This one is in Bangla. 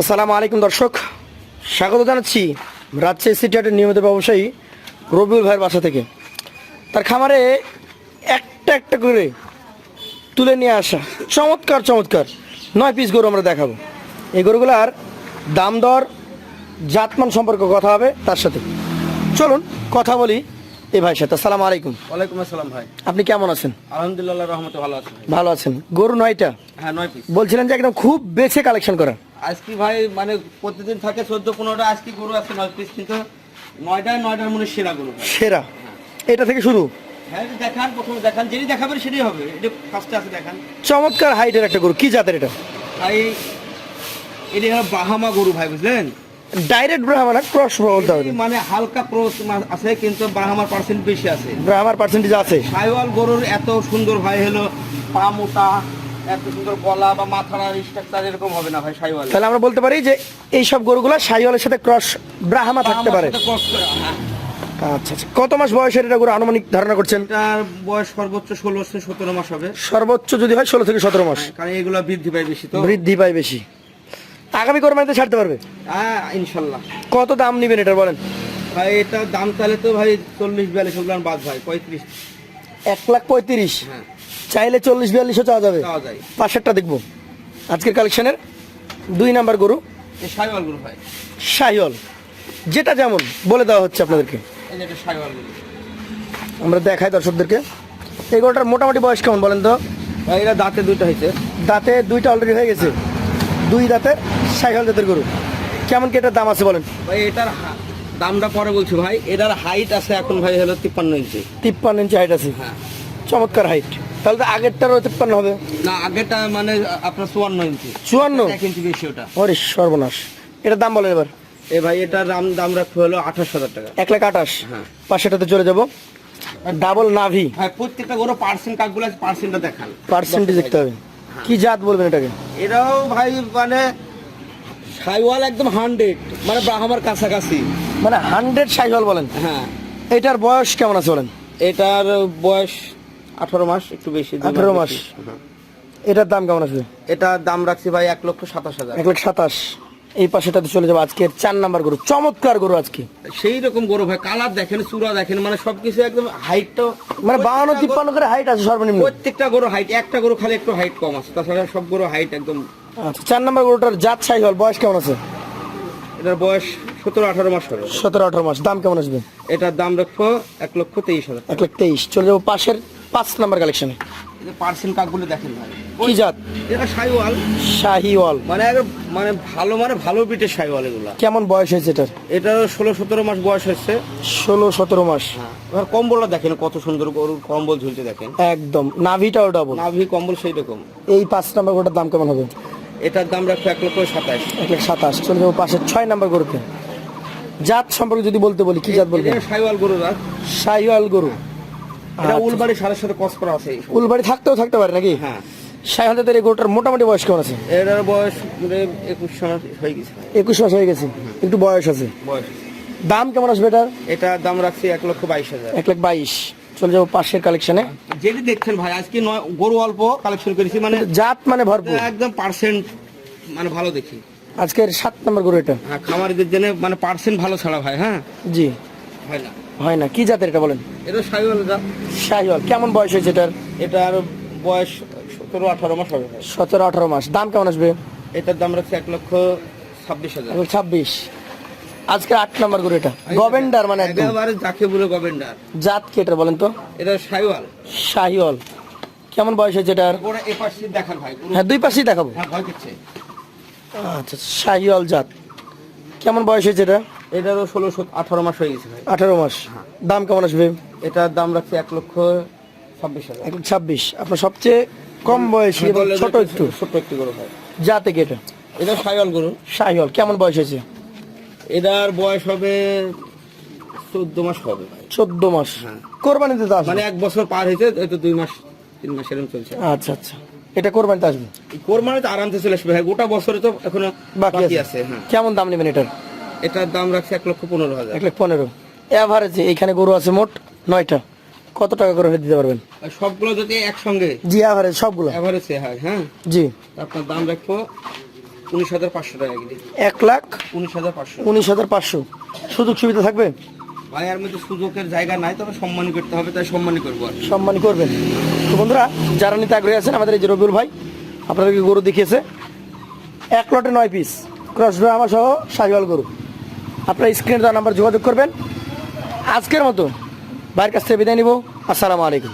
আসসালামু আলাইকুম দর্শক। স্বাগত জানাচ্ছি রাজশাহী সিটি হাটের নিয়মিত ব্যবসায়ী রবিউল ভাইয়ের বাসা থেকে। তার খামারে একটা একটা করে তুলে নিয়ে আসা। চমৎকার চমৎকার। নয় পিস গরু আমরা দেখাবো। এই গরুগুলার দাম দর, জাতমান সম্পর্কে কথা হবে তার সাথে। চলুন, কথা বলি এই ভাইয়ের সাথে আসসালামু আলাইকুম। ওয়ালাইকুম আসসালাম ভাই। আপনি কেমন আছেন? আলহামদুলিল্লাহ রহমতে ভালো আছি ভাই। ভালো আছেন। গরু নয়টা? হ্যাঁ নয় পিস বলছিলেন যে একদম খুব বেছে কালেকশন করা। আজকে ভাই মানে প্রতিদিন থাকে চোদ্দ পনেরোটা আজকে গরু আছে নয় পিস কিন্তু নয়টায় নয়টার মনে সেরা গরু সেরা। এটা থেকে শুরু? হ্যাঁ দেখান প্রথমে দেখান যেটি দেখাবেন সেটাই হবে। এটা ফার্স্টে আছে দেখান। চমৎকার হাইটের একটা গরু। কি জাতের এটা? ভাই এটি হলো বাহামা গরু ভাই বুঝলেন? ডাইরেক্ট ব্রাহ্মণ ক্রস বলতে হবে। মানে হালকা ক্রস আছে কিন্তু বাহামার পার্সেন্ট বেশি আছে। ব্রাহ্মার পার্সেন্টেজ আছে। সাইওয়াল গরুর এত সুন্দর ভাই হলো পা মোটা এত সুন্দর গলা বা মাথার স্ট্রাকচার এরকম হবে না ভাই সাইওয়াল। তাহলে আমরা বলতে পারি যে এই সব গরুগুলা শাহিওয়ালের সাথে ক্রস ব্রাহ্মা থাকতে পারে। আচ্ছা আচ্ছা। কত মাস বয়সের এটা গরু আনুমানিক ধারণা করছেন? এটার বয়স সর্বোচ্চ ষোলো থেকে সতেরো মাস হবে। সর্বোচ্চ যদি হয় ষোলো থেকে সতেরো মাস। কারণ এগুলো বৃদ্ধি পায় বেশি তো। বৃদ্ধি পায় বেশি। আগামী কোরবানিতে ছাড়তে পারবে? হ্যাঁ ইনশাল্লাহ। কত দাম নেবেন এটা বলেন? ভাই এটা দাম তাহলে তো ভাই চল্লিশ বিয়াল্লিশ ওগুলো বাদ ভাই পঁয়ত্রিশ। এক লাখ পঁয়ত্রিশ? হ্যাঁ। চাইলে চল্লিশ বিয়াল্লিশও চাওয়া যাবে। পাশেরটা দেখব। আজকের কালেকশনের দুই নাম্বার গরু। এই সাইওয়াল গরু ভাই। শাহিওয়াল যেটা যেমন বলে দেওয়া হচ্ছে আপনাদেরকে। আমরা দেখাই দর্শকদেরকে। এই গরুটার মোটামুটি বয়স কেমন বলেন তো? ভাই এটা দাঁতে দুইটা হয়েছে। দাঁতে দুইটা অলরেডি হয়ে গেছে। দুই দাঁতে সাইকেল জাতের গরু। কেমন কি এটার দাম আছে বলেন? ভাই এটার দামটা পরে বলছি ভাই এটার হাইট আছে এখন ভাই হলো তিপ্পান্ন ইঞ্চি। তিপ্পান্ন ইঞ্চি হাইট আছে। হ্যাঁ। চমৎকার হাইট তাহলে তো আগেরটারও তিপ্পান্ন হবে? না আগেরটা মানে আপনার চুয়ান্ন ইঞ্চি। চুয়ান্ন? এক ইঞ্চি বেশি ওটা। ওরে সর্বনাশ। এটার দাম বলেন এবার। এ ভাই এটার দাম দাম রাখতে হলো আঠাশ হাজার টাকা। এক লাখ আঠাশ। হ্যাঁ। পাশেটাতে চলে যাব। ডাবল নাভি। ভাই প্রত্যেকটা গরু পার্সেন্ট কাকগুলো আছে পার্সেন্টটা দেখান। পার্সেন্টেজ দেখতে হবে। কি জাত বলবেন এটাকে? এটাও ভাই মানে সাইওয়াল একদম হান্ড্রেড মানে ব্রাহ্মার কাছাকাছি। মানে হান্ড্রেড সাইওয়াল বলেন। হ্যাঁ। এটার বয়স কেমন আছে বলেন? এটার বয়স আঠারো মাস একটু বেশি আঠারো মাস। এটার দাম কেমন আছে? এটার দাম রাখছি ভাই এক লক্ষ সাতাশ হাজার। এক লক্ষ সাতাশ। এই পাশেটাতে চলে যাব আজকের চার নাম্বার গরু চমৎকার গরু আজকে। সেই রকম গরু ভাই কালার দেখেন চূড়া দেখেন মানে সবকিছু একদম হাইটটা মানে বাউন্ন তিপ্পান্ন করে হাইট আছে সর্বনিম্ন। প্রত্যেকটা গরু হাইট একটা গরু খালি একটু হাইট কম আছে তাছাড়া সব গরু হাইট একদম আচ্ছা চার নাম্বার গরুটার জাত সাইকেল বয়স কেমন আছে? এটার বয়স সতেরো আঠারো মাস হবে। সতেরো আঠারো মাস দাম কেমন আসবে? এটার দাম রাখব এক লক্ষ তেইশ হাজার এক লাখ তেইশ চলে যাব পাশের পাঁচ নাম্বার কালেকশনে পার্সেন্ট কাকগুলো দেখেন ভাই। কি জাত? এটা সাইওয়াল শাহিওয়াল। মানে মানে ভালো মানে ভালো বিটের সাইওয়াল এগুলা। কেমন বয়স হয়েছে এটার? এটার ষোলো সতেরো মাস বয়স হচ্ছে ষোলো সতেরো মাস। এবার কম্বলটা দেখেন কত সুন্দর গরুর কম্বল ঝুলতে দেখেন। একদম। নাভিটাও ডাবল নাভি কম্বল সেই রকম। এই পাঁচ নাম্বার গরুটার দাম কেমন হবে? এটার দাম রাখব এক লক্ষ সাতাশ। এক লাখ সাতাশ। চলে যাব পাশের ছয় নাম্বার গরুতে। জাত সম্পর্কে যদি বলতে বলি কি জাত বলবেন? এটা সাইওয়াল গরু রাত শাহিওয়াল গরু। এটা আচ্ছা। উলবাড়ি সারের সাথে কস করা আছে উলবাড়ি থাকতেও থাকতে পারে নাকি? হ্যাঁ। জাতের এই গরুটার মোটামুটি বয়স কেমন আছে? এটার বয়স মানে একুশ মাস হয়ে গেছে। একুশ মাস হয়ে গেছে। একটু বয়স আছে। বয়স দাম কেমন আসবে এটার? এটার দাম রাখছি এক লক্ষ বাইশ হাজার। এক লাখ বাইশ। চলে যাব পাশের কালেকশনে যেটি দেখছেন ভাই আজকে নয় গরু অল্প কালেকশন করেছি মানে জাত মানে ভরপুর। একদম পার্সেন্ট মানে ভালো দেখি। আজকের সাত নম্বর গরু এটা। হ্যাঁ খামারিদের জন্য মানে পার্সেন্ট ভালো ছাড়া ভাই হ্যাঁ? জি। হয় না। হয় না। কি জাতের এটা বলেন? এটা সাইওয়াল জাত। শাহিওয়াল। কেমন বয়স হয়েছে এটার? এটার বয়স সতেরো আঠারো মাস হবে। সতেরো আঠারো মাস। দাম কেমন আসবে? এটার দাম রাখছে এক লক্ষ ছাব্বিশ হাজার। ছাব্বিশ। আজকে আট নম্বর গরু এটা। গভেন্ডার মানে একদম। একেবারে যাকে বলে গভেন্ডার। জাত কি এটা বলেন তো? এটা সাইওয়াল শাহিওয়াল। কেমন বয়স হয়েছে এটার? ওরা এ পাশে দেখান ভাই হ্যাঁ দুই পাশেই দেখাবো। হ্যাঁ ভয় আচ্ছা শাহিওয়াল জাত। কেমন বয়স হয়েছে এটা? এটারও ষোলো আঠারো মাস হয়ে গেছে ভাই। আঠারো মাস। দাম কেমন আসবে এটার দাম রাখছে এক লক্ষ ছাব্বিশ হাজার। এক ছাব্বিশ। আপনার সবচেয়ে কম বয়সী ছোট একটু? ছোট্ট একটু গরু ভাই। জাতে কি এটা? এটা সাইওয়াল গরু। শাহিওয়াল কেমন বয়স হয়েছে? এটার বয়স হবে চোদ্দ মাস হবে ভাই। চোদ্দ মাস। হ্যাঁ। কোরবানিতে তো মানে এক বছর পার হয়েছে হয়তো দুই মাস তিন মাস এরকম চলছে। আচ্ছা আচ্ছা। এটা কোরবানিতে আসবে? এই কোরবানি তো আরামসে চলে আসবে ভাই। গোটা বছরে তো এখনও বাকি আছে হ্যাঁ। কেমন দাম নেবেন এটার? এটার দাম রাখছে এক লক্ষ পনেরো হাজার। এক লাখ পনেরো। এভারেজে এখানে গরু আছে মোট নয়টা। কত টাকা করে দিতে পারবেন? সবগুলো যদি একসঙ্গে? জি এভারেজ সবগুলো। এভারেজে হয় হ্যাঁ? জি। আপনার দাম রাখব উনিশ হাজার পাঁচশো টাকা এক লাখ উনিশ হাজার পাঁচশো। উনিশ হাজার পাঁচশো। সুযোগ সুবিধা থাকবে? ভাই এর মধ্যে সুযোগের জায়গা নাই তবে সম্মান করতে হবে তাই সম্মানই করব আর কি। সম্মানী করবেন। তো বন্ধুরা যারা নিতে আগ্রহী আছেন আমাদের এই যে রবিউল ভাই আপনাদেরকে গরু দেখিয়েছে। এক লটে নয় পিস ক্রস ড্রামা সহ সাহিওয়াল গরু। আপনারা স্ক্রিনে দেওয়া নাম্বার যোগাযোগ করবেন। আজকের মতো বাইরের কাছ থেকে বিদায় নিব। আসসালামু আলাইকুম।